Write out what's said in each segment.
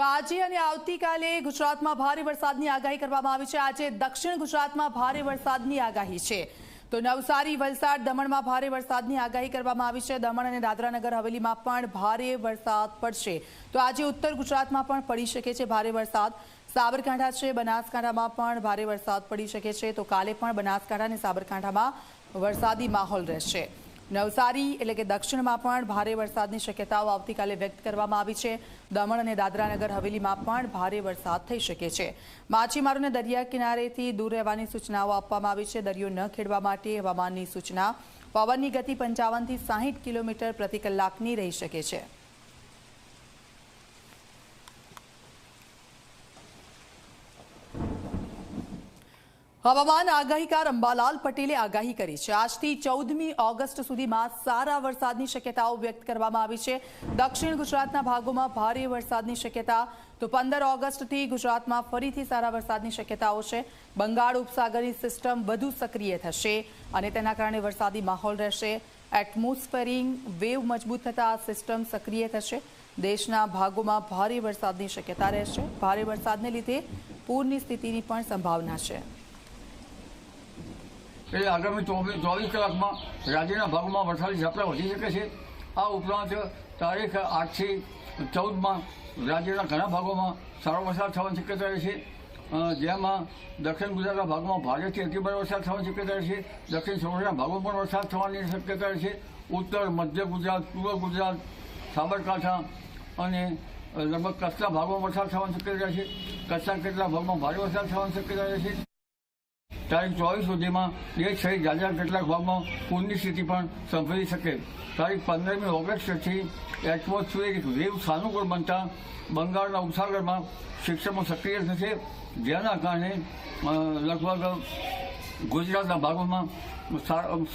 તો આજે અને આવતીકાલે ગુજરાતમાં ભારે વરસાદની આગાહી કરવામાં આવી છે. આજે દક્ષિણ ગુજરાતમાં ભારે વરસાદની આગાહી છે. તો નવસારી, વલસાડ દમણમાં ભારે વરસાદની આગાહી કરવામાં આવી છે. દમણ અને દાદરાનગર હવેલીમાં પણ ભારે વરસાદ પડશે. તો આજે ઉત્તર ગુજરાતમાં પણ પડી શકે છે ભારે વરસાદ. સાબરકાંઠા છે, બનાસકાંઠામાં પણ ભારે વરસાદ પડી શકે છે. તો કાલે પણ બનાસકાંઠા અને સાબરકાંઠામાં વરસાદી માહોલ રહેશે. નવસારી એટલે કે દક્ષિણમાં પણ ભારે વરસાદની શક્યતાઓ આવતીકાલે વ્યક્ત કરવામાં આવી છે. દમણ અને દાદરાનગર હવેલીમાં પણ ભારે વરસાદ થઈ શકે છે. માછીમારોને દરિયા કિનારેથી દૂર રહેવાની સૂચનાઓ આપવામાં આવી છે. દરિયો ન ખેડવા માટે હવામાનની સૂચના. પવનની ગતિ પંચાવનથી સાહીઠ કિલોમીટર પ્રતિ કલાકની રહી શકે છે. હવામાન આગાહીકાર અંબાલાલ પટેલે આગાહી કરી છે. આજથી ચૌદમી ઓગસ્ટ સુધીમાં સારા વરસાદની શક્યતાઓ વ્યક્ત કરવામાં આવી છે. દક્ષિણ ગુજરાતના ભાગોમાં ભારે વરસાદની શક્યતા. તો પંદર ઓગસ્ટથી ગુજરાતમાં ફરીથી સારા વરસાદની શક્યતાઓ છે. બંગાળ ઉપસાગરની સિસ્ટમ વધુ સક્રિય થશે અને તેના કારણે વરસાદી માહોલ રહેશે. એટમોસ્ફેરિંગ વેવ મજબૂત થતાં આ સિસ્ટમ સક્રિય થશે. દેશના ભાગોમાં ભારે વરસાદની શક્યતા રહેશે. ભારે વરસાદને લીધે પૂરની સ્થિતિની પણ સંભાવના છે. એટલે આગામી ચોવીસ કલાકમાં રાજ્યના ભાગમાં વરસાદી ઝાપટા વધી શકે છે. આ ઉપરાંત તારીખ આઠથી ચૌદમાં રાજ્યના ઘણા ભાગોમાં સારો વરસાદ થવાની શક્યતા રહે છે જેમાં દક્ષિણ ગુજરાતના ભાગમાં ભારેથી અતિભારે વરસાદ થવાની શક્યતા રહે છે દક્ષિણ સૌરાષ્ટ્રના ભાગો પણ વરસાદ થવાની શક્યતા રહે છે ઉત્તર, મધ્ય ગુજરાત, પૂર્વ ગુજરાત, સાબરકાંઠા અને લગભગ કચ્છના ભાગોમાં વરસાદ થવાની શક્યતા રહેશે. કચ્છના કેટલાક ભાગમાં ભારે વરસાદ થવાની શક્યતા રહેશે. તારીખ ચોવીસ સુધીમાં દેશ સહિત જાજા કેટલાક ભાગમાં પૂરની સ્થિતિ પણ સંભળી શકે. તારીખ પંદરમી ઓગસ્ટથી એટમોસ્ફિયરિક વેવ સાનુકૂળ બનતા બંગાળના ઉપસાગરમાં શિક્ષણમાં સક્રિય થશે. જેના કારણે લગભગ ગુજરાતના ભાગોમાં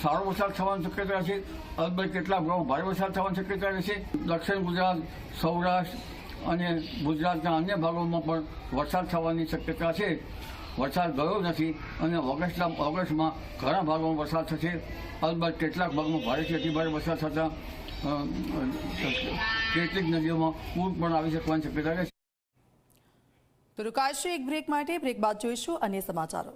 સારો વરસાદ થવાની શક્યતા છે. અલબત્ત કેટલાક ભાગમાં ભારે વરસાદ થવાની શક્યતા રહેશે. દક્ષિણ ગુજરાત, સૌરાષ્ટ્ર અને ગુજરાતના અન્ય ભાગોમાં પણ વરસાદ થવાની શક્યતા છે. વરસાદ ગયો નથી અને ઓગસ્ટના ઓગસ્ટમાં ઘણા ભાગોમાં વરસાદ થશે. અલબત્ત કેટલાક ભાગમાં ભારેથી અતિભારે વરસાદ થતાં કેટલીક નદીઓમાં પૂર પણ આવી શકવાની શક્યતા રહેશે. તો રોકાશે એક બ્રેક માટે. બ્રેક બાદ જોઈશું અન્ય સમાચારો.